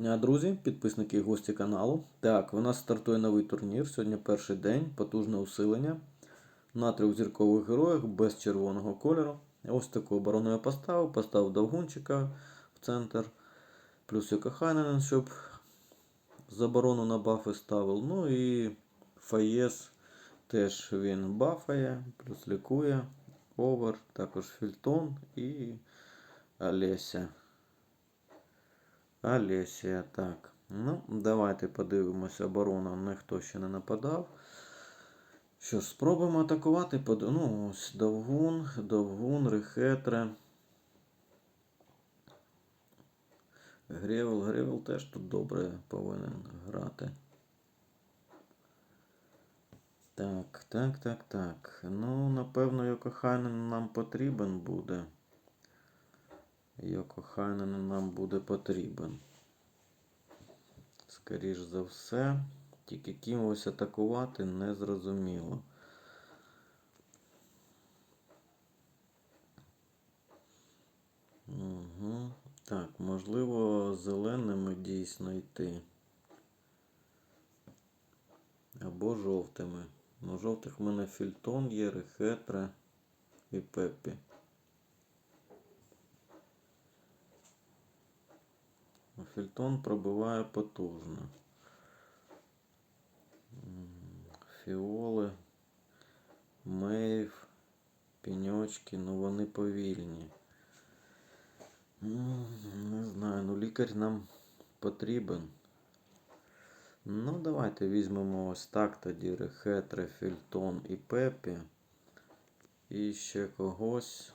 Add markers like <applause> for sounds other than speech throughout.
дня, друзі, підписники і гості каналу. Так, у нас стартує новий турнір. Сьогодні перший день, потужне усилення. На трьох зіркових героях без червоного кольору. Ось таку оборону я поставив. Поставив Довгунчика в центр. Плюс Йокохайнен, щоб заборону на бафи ставив. Ну і Фаєс теж він бафає, плюс лікує. Овер, також Фільтон і Олеся. Олесія, так. Ну, давайте подивимося. Оборона ніхто ще не нападав. Що ж, спробуємо атакувати. Ну, ось Довгун, Довгун, Рехетре. Гревел, Гревел теж тут добре повинен грати. Так, так, так, так. Ну, напевно, Йокохайнен нам потрібен буде. Йокохайнен нам буде потрібен. Скоріш за все. Тільки кимось атакувати не зрозуміло. Угу. Так, можливо, зеленими дійсно йти. Або жовтими. Ну, жовтих в мене фільтон є, рехетра і пеппі. Фільтон пробиває потужно. Фіоли, мейв, піньочки, ну вони повільні. Не знаю, ну лікар нам потрібен. Ну, давайте візьмемо ось так тоді Рехетре, Фільтон і Пепі. І ще когось.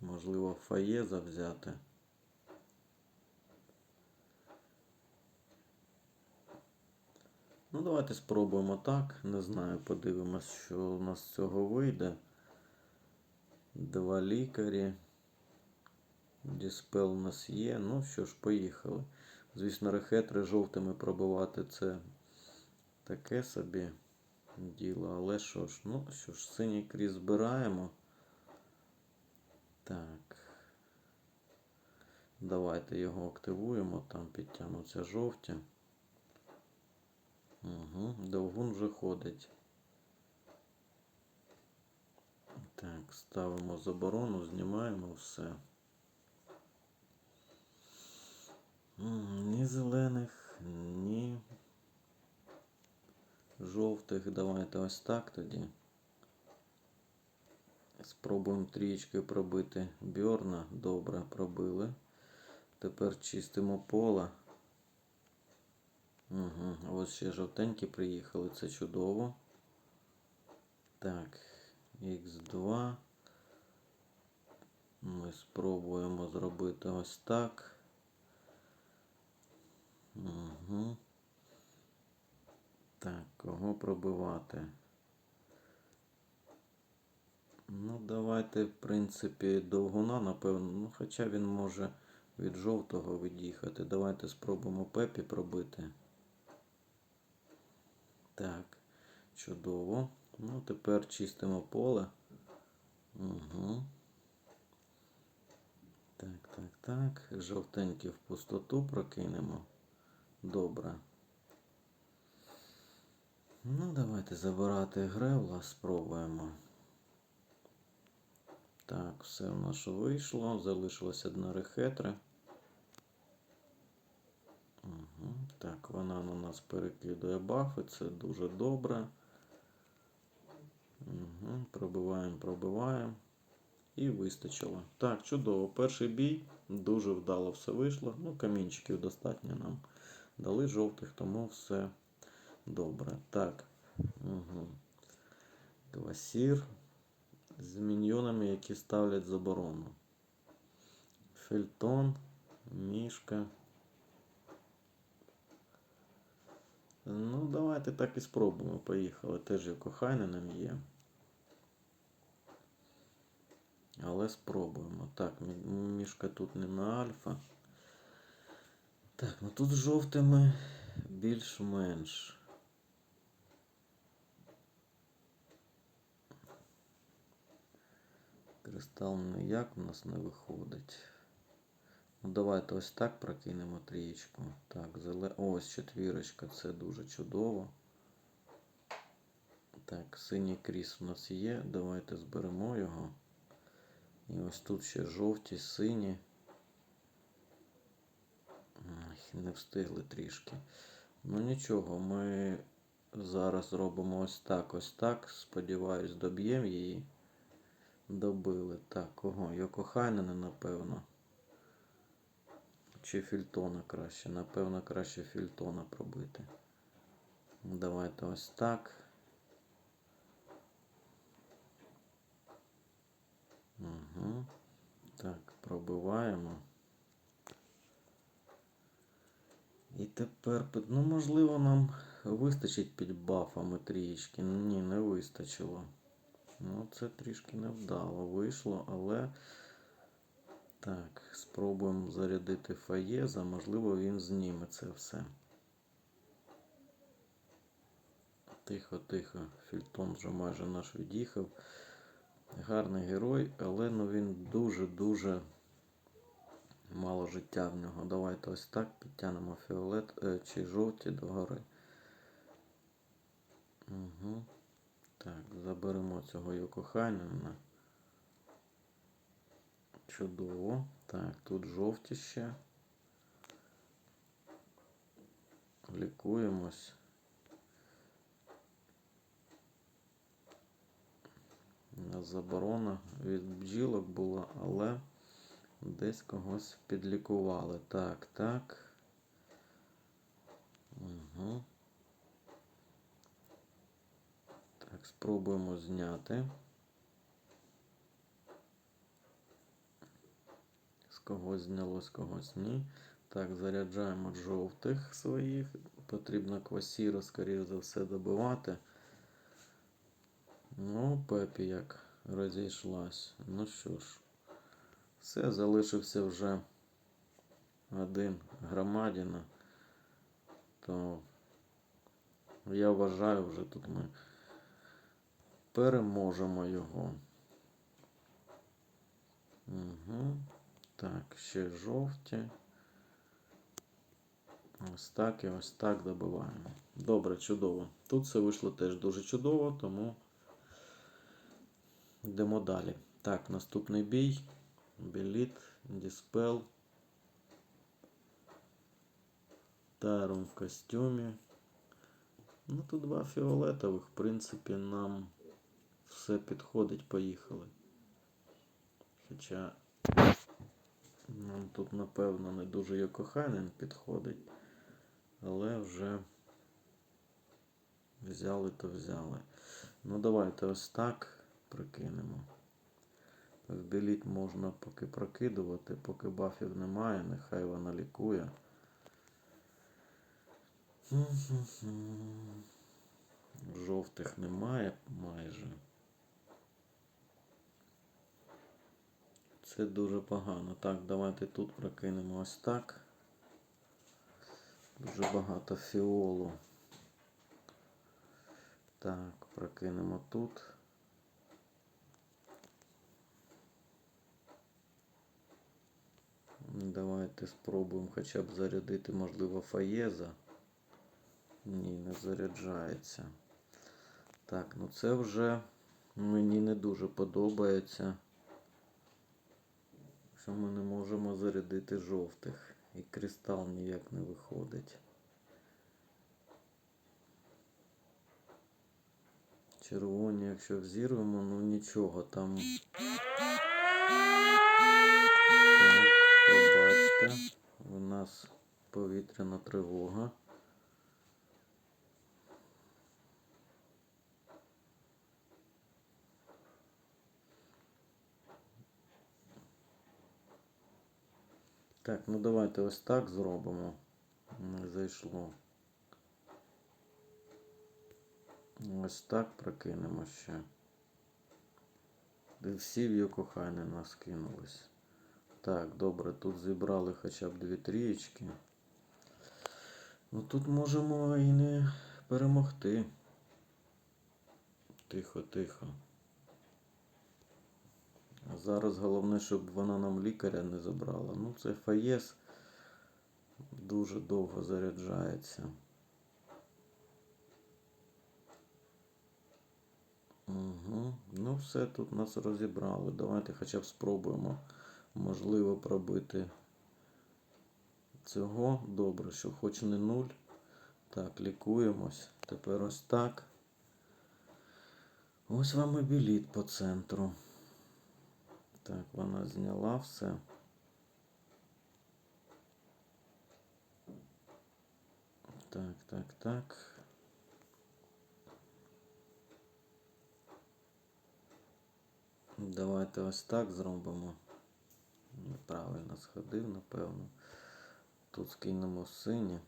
Можливо, Фаєза взяти. Ну, давайте спробуємо так. Не знаю, подивимось, що у нас з цього вийде. Два лікарі. Діспел у нас є. Ну що ж, поїхали. Звісно, рехетри жовтими пробивати це таке собі діло. Але що ж, ну що ж, синій кріс збираємо. Так. Давайте його активуємо, там підтягнуться жовті. Угу, довгун вже ходить. Так, ставимо заборону, знімаємо все. Ні зелених, ні жовтих. Давайте ось так тоді. Спробуємо трієчкою пробити Бьорна. Добре, пробили. Тепер чистимо поле. Угу. Ось ще жовтенькі приїхали, це чудово. Так, Х2. Ми спробуємо зробити ось так. Угу. Так, кого пробивати? Ну, давайте, в принципі, довгуна, напевно. Ну, хоча він може від жовтого від'їхати. Давайте спробуємо пепі пробити. Так, чудово. Ну, тепер чистимо поле. Угу. Так, так, так. Жовтенький в пустоту прокинемо. Добре. Ну, давайте забирати гревла, спробуємо. Так, все в нас вийшло. Залишилось одна рехетра. Угу. Так, вона на нас перекидує бафи, це дуже добре. Угу. Пробиваємо, пробиваємо. І вистачило. Так, чудово. Перший бій. Дуже вдало все вийшло. Ну, камінчиків достатньо нам дали жовтих, тому все добре. Так. Угу. Квасір з міньйонами, які ставлять заборону. Фельтон, мішка. Ну, давайте так і спробуємо. Поїхали. Теж і кохайненем є. Але спробуємо. Так, мішка тут не на альфа. Так, ну тут з жовтими більш-менш. Кристал ніяк у нас не виходить. Ну, давайте ось так прокинемо трієчку. Так, зеле... ось четвірочка, це дуже чудово. Так, синій кріс у нас є. Давайте зберемо його. І ось тут ще жовті, сині. Ай, Не встигли трішки. Ну нічого, ми зараз робимо ось так, ось так. Сподіваюсь, доб'ємо її. Добили. Так, кого? Йокохайнена, напевно. Чи Фільтона краще? Напевно, краще Фільтона пробити. Давайте ось так. Угу. Так, пробиваємо. І тепер, ну, можливо, нам вистачить під бафами трієчки. Ні, не вистачило. Ну, це трішки невдало вийшло, але. Так, спробуємо зарядити Фаєза, можливо, він зніме це все. Тихо, тихо. Фільтон вже майже наш від'їхав. Гарний герой, але ну він дуже-дуже мало життя в нього. Давайте ось так підтягнемо фіолет е, чи жовті догори. Угу. Так, заберемо цього Йокохайнена. Чудово. Так, тут жовті ще. Лікуємось. Заборона від бджілок була, але десь когось підлікували. Так, так. Угу. Так, спробуємо зняти. З когось зняло, з когось ні. Так, заряджаємо жовтих своїх. Потрібно квасіру, скоріш за все, добивати. Ну, Пепі як розійшлась. Ну що ж, все, залишився вже один громадіна. То я вважаю, вже тут ми переможемо його. Угу. Так, ще жовті. Ось так і ось так добиваємо. Добре, чудово. Тут все вийшло теж дуже чудово, тому йдемо далі. Так, наступний бій. Біліт, Діспел. Тарум в костюмі. Ну, тут два фіолетових, в принципі, нам все підходить, поїхали. Хоча нам тут, напевно, не дуже Йокохайнен підходить, але вже взяли то взяли. Ну, давайте ось так прикинемо. В біліт можна поки прокидувати, поки бафів немає, нехай вона лікує. Жовтих немає майже. Це дуже погано. Так, давайте тут прокинемо ось так. Дуже багато фіолу. Так, прокинемо тут. Давайте спробуємо хоча б зарядити, можливо, фаєза. Ні, не заряджається. Так, ну це вже мені не дуже подобається. Що ми не можемо зарядити жовтих. І кристал ніяк не виходить. Червоні, якщо взірвемо, ну нічого там. Так, побачте, у нас повітряна тривога. Так, ну давайте ось так зробимо. Не зайшло. Ось так прокинемо ще. Всі в Йокохайне нас кинулись. Так, добре, тут зібрали хоча б дві трієчки. Ну тут можемо і не перемогти. Тихо, тихо. Зараз головне, щоб вона нам лікаря не забрала. Ну, це фаєс дуже довго заряджається. Угу. Ну, все тут нас розібрали. Давайте хоча б спробуємо, можливо, пробити цього. Добре, що хоч не нуль. Так, лікуємось. Тепер ось так. Ось вам і біліт по центру. Так, вона зняла все. Так, так, так. Давайте ось так зробимо. Неправильно сходив, напевно. Тут скинемо синє.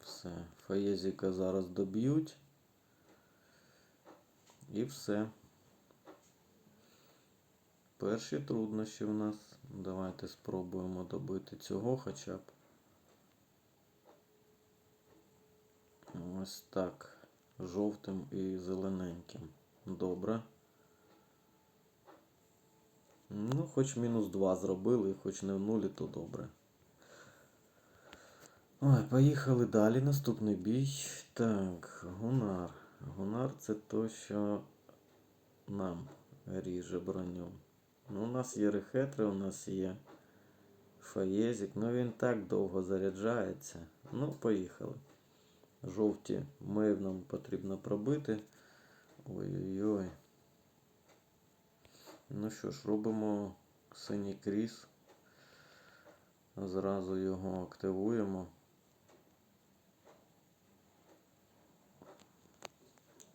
Все. Фаєзіка зараз доб'ють. І все. Перші труднощі в нас. Давайте спробуємо добити цього хоча б. Ось так. Жовтим і зелененьким. Добре. Ну, хоч мінус 2 зробили, хоч не в нулі, то добре. Ой, поїхали далі. Наступний бій. Так, Гунар. Гунар це то, що нам ріже броню. Ну, у нас є рехетри, у нас є фаєзик. Ну він так довго заряджається. Ну, поїхали. Жовті мейв нам потрібно пробити. Ой-ой-ой. Ну що ж, робимо синій кріс. Зразу його активуємо.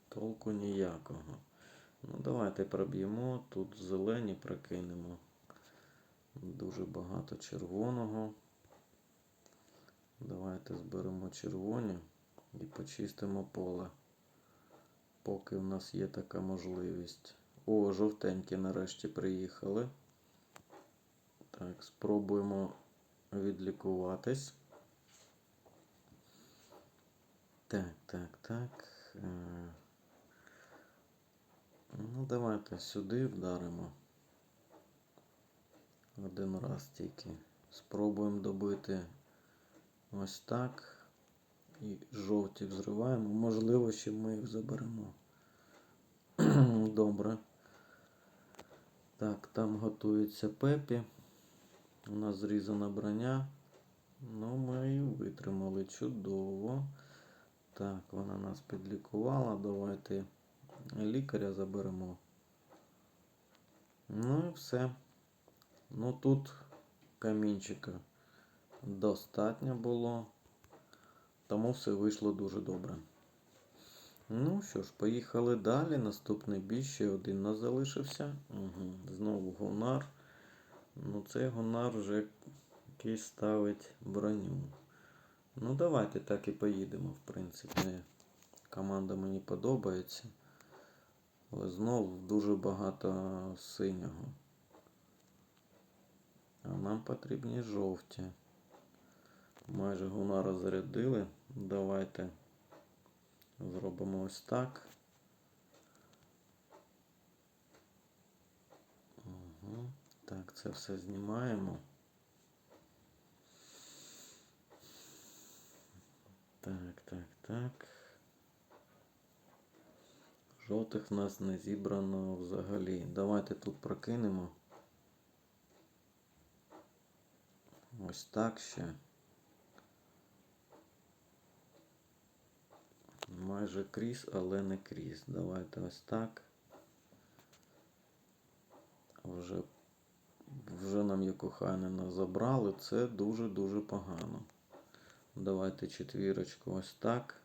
Толку ніякого. Ну, давайте проб'ємо. Тут зелені прокинемо. Дуже багато червоного. Давайте зберемо червоні і почистимо поле. Поки в нас є така можливість. О, жовтенькі нарешті приїхали. Так, спробуємо відлікуватись. Так, так, так. Ну, давайте сюди вдаримо. Один раз тільки. Спробуємо добити ось так. І жовті взриваємо. Можливо, ще ми їх заберемо. <clears throat> Добре. Так, там готується пепі. У нас зрізана броня. Ну, ми її витримали чудово. Так, вона нас підлікувала. Давайте лікаря заберемо. Ну і все. Ну тут камінчика достатньо було. Тому все вийшло дуже добре. Ну що ж, поїхали далі. Наступний бій ще один нас залишився. Угу. Знову гонар. Ну, цей гонар вже якийсь ставить броню. Ну, давайте так і поїдемо, в принципі. Команда мені подобається. Але знову дуже багато синього. А нам потрібні жовті. Майже гунара зарядили. Давайте зробимо ось так. Угу. Так, це все знімаємо. Так, так, так. Жовтих нас не зібрано взагалі. Давайте тут прокинемо. Ось так ще. Майже кріс, але не кріс. Давайте ось так. Вже вже нам є коханина забрали. Це дуже-дуже погано. Давайте четвірочку ось так.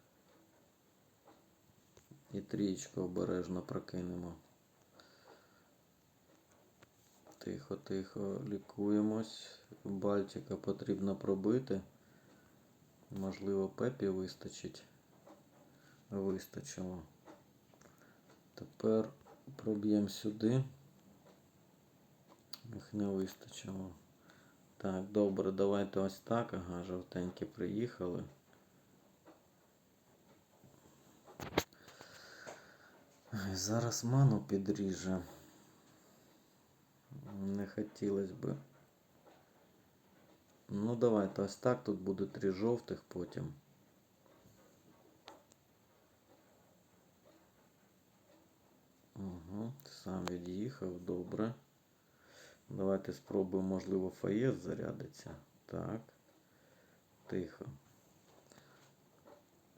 І трієчку обережно прокинемо. Тихо, тихо, лікуємось. Бальтика потрібно пробити. Можливо, пепі вистачить. Вистачило. Тепер проб'ємо сюди. Їх не вистачило. Так, добре, давайте ось так. Ага, жовтенькі приїхали. Зараз ману підріже. Не хотілося би. Ну, давайте ось так. Тут буде три жовтих потім. Угу, сам від'їхав, добре. Давайте спробуємо, можливо, фаєс зарядиться. Так. Тихо.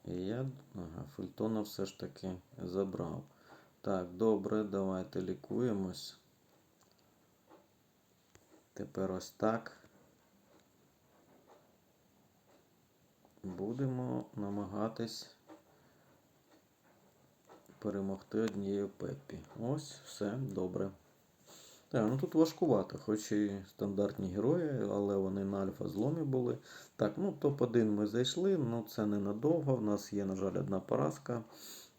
І я. Ага, Фельтона все ж таки забрав. Так, добре, давайте лікуємось. Тепер ось так. Будемо намагатись перемогти однією Пеппі. Ось, все, добре. Так, ну тут важкувато, хоч і стандартні герої, але вони на альфа зломі були. Так, ну топ-1 ми зайшли, ну це ненадовго. В нас є, на жаль, одна поразка.